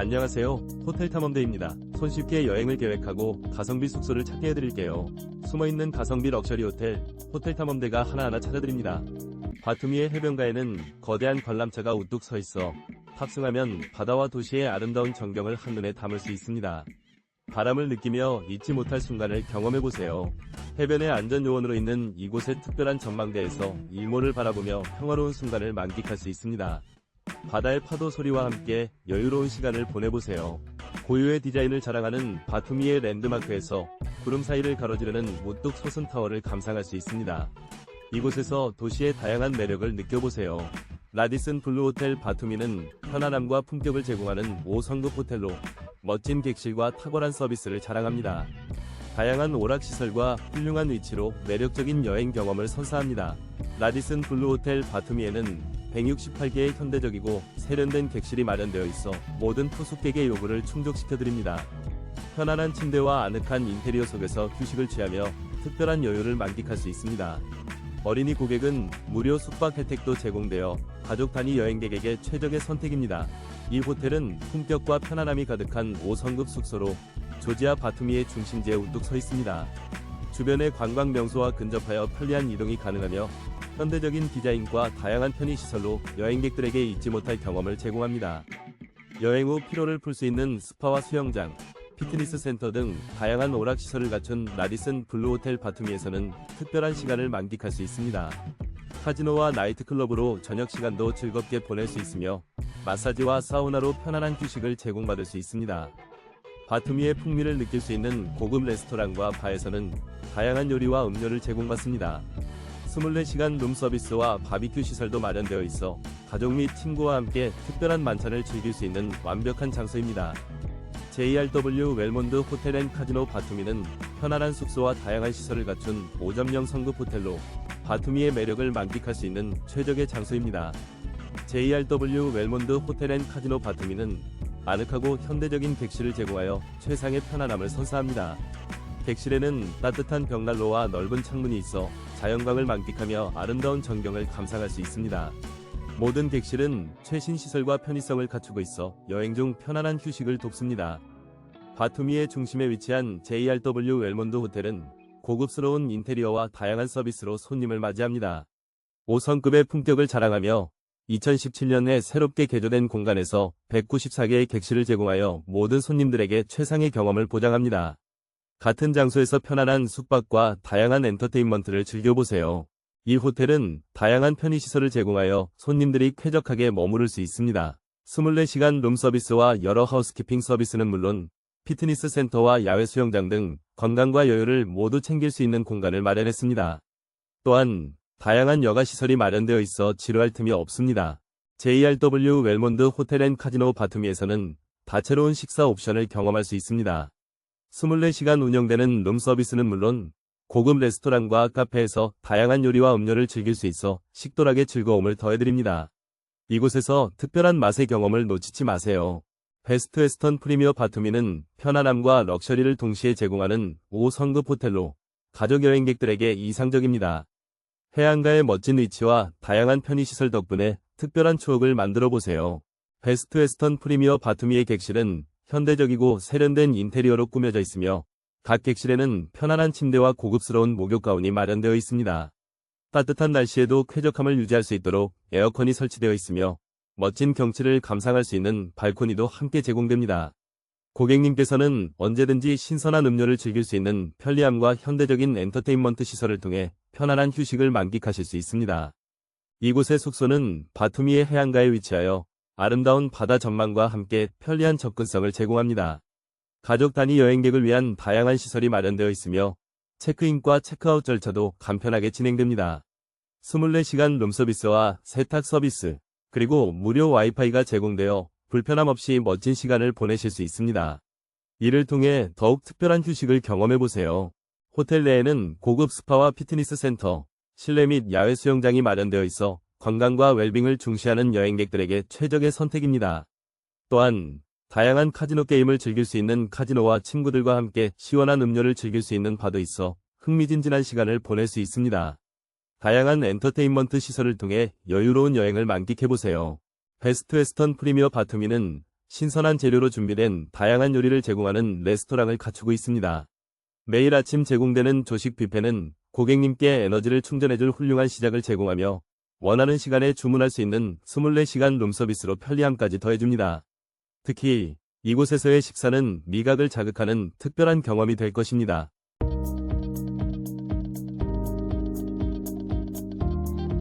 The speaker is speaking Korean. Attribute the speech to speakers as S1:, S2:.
S1: 안녕하세요. 호텔 탐험대입니다. 손쉽게 여행을 계획하고 가성비 숙소를 찾게 해드릴게요. 숨어있는 가성비 럭셔리 호텔, 호텔 탐험대가 하나하나 찾아드립니다. 바투미의 해변가에는 거대한 관람차가 우뚝 서 있어 탑승하면 바다와 도시의 아름다운 전경을 한눈에 담을 수 있습니다. 바람을 느끼며 잊지 못할 순간을 경험해보세요. 해변의 안전요원으로 있는 이곳의 특별한 전망대에서 일몰을 바라보며 평화로운 순간을 만끽할 수 있습니다. 바다의 파도 소리와 함께 여유로운 시간을 보내보세요. 고유의 디자인을 자랑하는 바투미의 랜드마크에서 구름 사이를 가로지르는 우뚝 솟은 타워를 감상할 수 있습니다. 이곳에서 도시의 다양한 매력을 느껴보세요. 라디슨 블루 호텔 바투미는 편안함과 품격을 제공하는 5성급 호텔로 멋진 객실과 탁월한 서비스를 자랑합니다. 다양한 오락시설과 훌륭한 위치로 매력적인 여행 경험을 선사합니다. 라디슨 블루 호텔 바투미에는 168개의 현대적이고 세련된 객실이 마련되어 있어 모든 투숙객의 요구를 충족시켜드립니다. 편안한 침대와 아늑한 인테리어 속에서 휴식을 취하며 특별한 여유를 만끽할 수 있습니다. 어린이 고객은 무료 숙박 혜택도 제공되어 가족 단위 여행객에게 최적의 선택입니다. 이 호텔은 품격과 편안함이 가득한 5성급 숙소로 조지아 바투미의 중심지에 우뚝 서 있습니다. 주변의 관광 명소와 근접하여 편리한 이동이 가능하며 현대적인 디자인과 다양한 편의시설로 여행객들에게 잊지 못할 경험을 제공합니다. 여행 후 피로를 풀 수 있는 스파와 수영장, 피트니스 센터 등 다양한 오락시설을 갖춘 라디슨 블루 호텔 바투미에서는 특별한 시간을 만끽할 수 있습니다. 카지노와 나이트클럽으로 저녁 시간도 즐겁게 보낼 수 있으며 마사지와 사우나로 편안한 휴식을 제공받을 수 있습니다. 바투미의 풍미를 느낄 수 있는 고급 레스토랑과 바에서는 다양한 요리와 음료를 제공받습니다. 24시간 룸 서비스와 바비큐 시설도 마련되어 있어 가족 및 친구와 함께 특별한 만찬을 즐길 수 있는 완벽한 장소입니다. JRW 웰몬드 호텔 앤 카지노 바투미는 편안한 숙소와 다양한 시설을 갖춘 5.0 성급 호텔로 바투미의 매력을 만끽할 수 있는 최적의 장소입니다. JRW 웰몬드 호텔 앤 카지노 바투미는 아늑하고 현대적인 객실을 제공하여 최상의 편안함을 선사합니다. 객실에는 따뜻한 벽난로와 넓은 창문이 있어 자연광을 만끽하며 아름다운 전경을 감상할 수 있습니다. 모든 객실은 최신 시설과 편의성을 갖추고 있어 여행 중 편안한 휴식을 돕습니다. 바투미의 중심에 위치한 JRW 웰몬드 호텔은 고급스러운 인테리어와 다양한 서비스로 손님을 맞이합니다. 5성급의 품격을 자랑하며 2017년에 새롭게 개조된 공간에서 194개의 객실을 제공하여 모든 손님들에게 최상의 경험을 보장합니다. 같은 장소에서 편안한 숙박과 다양한 엔터테인먼트를 즐겨보세요. 이 호텔은 다양한 편의시설을 제공하여 손님들이 쾌적하게 머무를 수 있습니다. 24시간 룸 서비스와 여러 하우스키핑 서비스는 물론 피트니스 센터와 야외 수영장 등 건강과 여유를 모두 챙길 수 있는 공간을 마련했습니다. 또한 다양한 여가 시설이 마련되어 있어 지루할 틈이 없습니다. JRW 웰몬드 호텔 앤 카지노 바투미에서는 다채로운 식사 옵션을 경험할 수 있습니다. 24시간 운영되는 룸 서비스는 물론 고급 레스토랑과 카페에서 다양한 요리와 음료를 즐길 수 있어 식도락의 즐거움을 더해드립니다. 이곳에서 특별한 맛의 경험을 놓치지 마세요. 베스트 웨스턴 프리미어 바투미는 편안함과 럭셔리를 동시에 제공하는 5성급 호텔로 가족 여행객들에게 이상적입니다. 해안가의 멋진 위치와 다양한 편의시설 덕분에 특별한 추억을 만들어 보세요. 베스트 웨스턴 프리미어 바투미의 객실은 현대적이고 세련된 인테리어로 꾸며져 있으며 각 객실에는 편안한 침대와 고급스러운 목욕 가운이 마련되어 있습니다. 따뜻한 날씨에도 쾌적함을 유지할 수 있도록 에어컨이 설치되어 있으며 멋진 경치를 감상할 수 있는 발코니도 함께 제공됩니다. 고객님께서는 언제든지 신선한 음료를 즐길 수 있는 편리함과 현대적인 엔터테인먼트 시설을 통해 편안한 휴식을 만끽하실 수 있습니다. 이곳의 숙소는 바투미의 해안가에 위치하여 아름다운 바다 전망과 함께 편리한 접근성을 제공합니다. 가족 단위 여행객을 위한 다양한 시설이 마련되어 있으며 체크인과 체크아웃 절차도 간편하게 진행됩니다. 24시간 룸서비스와 세탁 서비스, 그리고 무료 와이파이가 제공되어 불편함 없이 멋진 시간을 보내실 수 있습니다. 이를 통해 더욱 특별한 휴식을 경험해보세요. 호텔 내에는 고급 스파와 피트니스 센터, 실내 및 야외 수영장이 마련되어 있어 건강과 웰빙을 중시하는 여행객들에게 최적의 선택입니다. 또한 다양한 카지노 게임을 즐길 수 있는 카지노와 친구들과 함께 시원한 음료를 즐길 수 있는 바도 있어 흥미진진한 시간을 보낼 수 있습니다. 다양한 엔터테인먼트 시설을 통해 여유로운 여행을 만끽해보세요. 베스트 웨스턴 프리미어 바투미는 신선한 재료로 준비된 다양한 요리를 제공하는 레스토랑을 갖추고 있습니다. 매일 아침 제공되는 조식 뷔페는 고객님께 에너지를 충전해줄 훌륭한 시작을 제공하며 원하는 시간에 주문할 수 있는 24시간 룸서비스로 편리함까지 더해줍니다. 특히 이곳에서의 식사는 미각을 자극하는 특별한 경험이 될 것입니다.